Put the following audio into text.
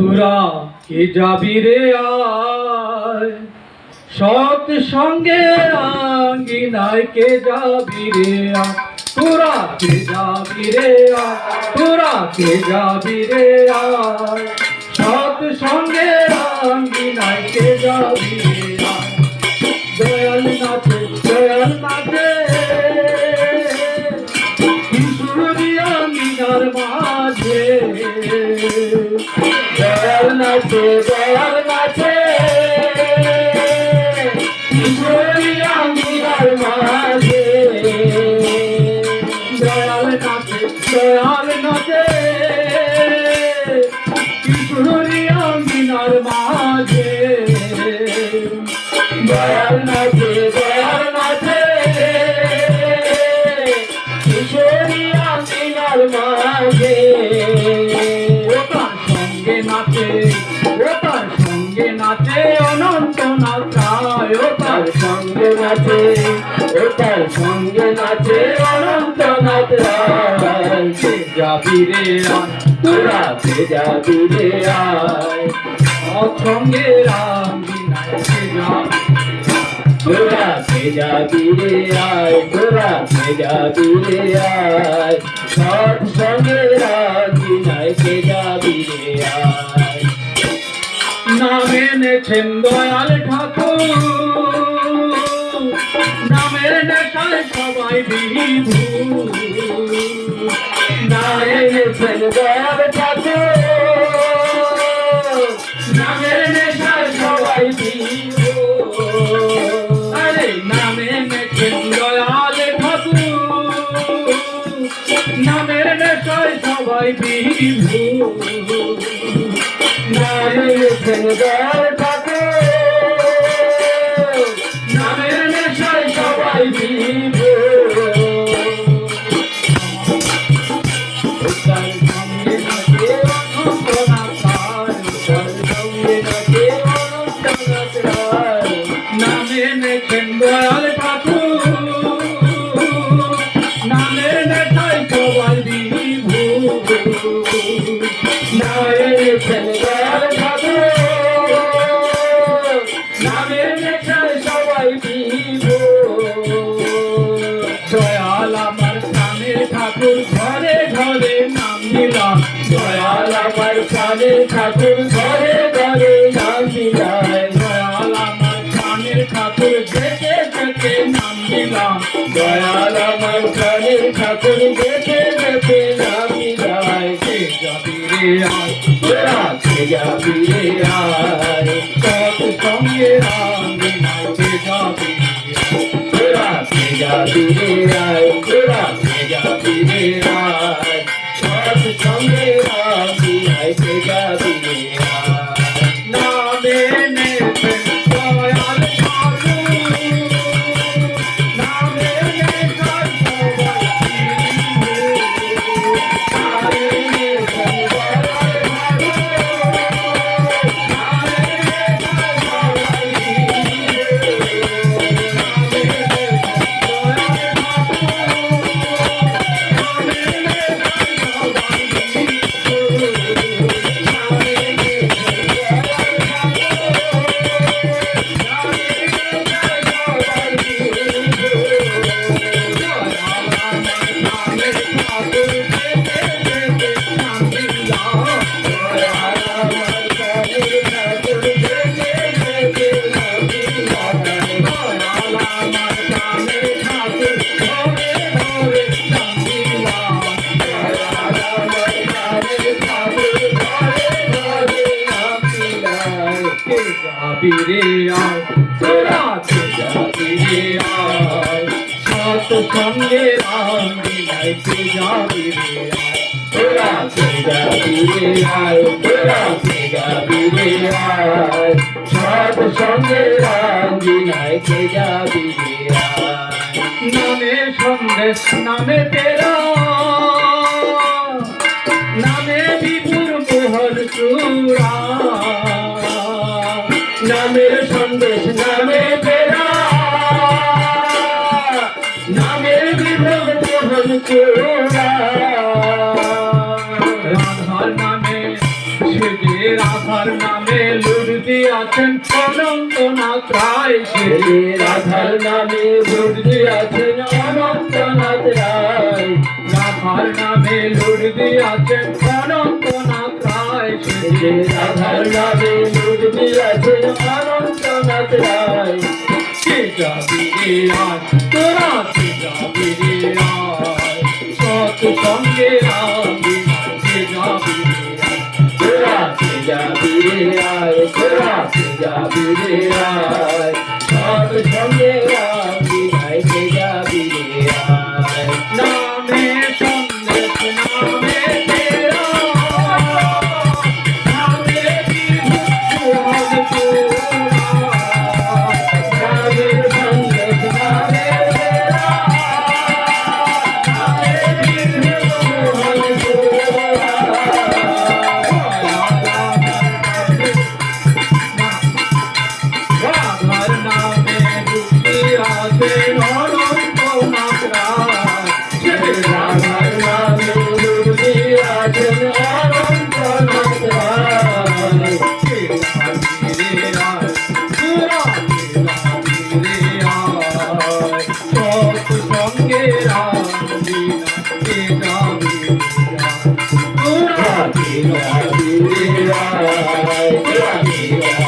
তোরা কে যাবি রে আয় সৎ সঙ্গে আঙ্গিনায় কে যাবি রে আয় তোরা কে যাবি রে আয় তোরা কে যাবি রে আয় সৎ সঙ্গে আঙ্গিনায় কে যাবি রে নাচে ও তার সঙ্গে নাচে অনন্ত নাচে সে যাবি রে তোরা সে যাবি রে সঙ্গে রামি তোরা যাবি রে আয় তোরা যাবি রে আয় সৎ সঙ্গে রাজি নাই যাবি রে আয় নামে নেছেন দয়াল ঠাকুর নামের নেশায় সবাই বিভু দয়াল বিভু নামে নেছেন দয়াল ঠাকুর নামের দয়াল আমার প্রাণের ঠাকুর ঘরে ঘরে নাম দিলাম দয়াল আমার প্রাণের ঠাকুর দেখে দেখে নাম দিলাম দয়াল আমার প্রাণের ঠাকুর দেখে দেখে নাম দিলাম সে যাবি রে আয় তোরা সে যাবি রে আয় সৎ সঙ্গে রাম নাচে যাবি তোরা সে যাবি রে আয় সঙ্গে সঙ্গে রামি নাইতে যাবি রে তোরা কে যাবি রে আয়। তোরা কে যাবি নামে সন্দেশ নামে তেরা। নামে বিপুর মোহর চূড়া। নামের সন্দেশ নামে নামে লুট দিয়াছেন অনন্তনাথ রায় সে যে রাধার নামে ভোট দিয়াছেন অনন্তনাথ রায় রাধার নামে লুট দিয়াছেন অনন্তনাথ রায় সে যে রাধার নামে ভোট দিয়াছেন অনন্তনাথ রায় কে যাবি রে আয় তোরা কে যাবি রে আয় সত সঙ্গে রাবি কে যাবি যাবি রে আয় তোরা যাবি রে আয় সব সঙ্গে বিনাই কে যাবি রে আয় Thank you.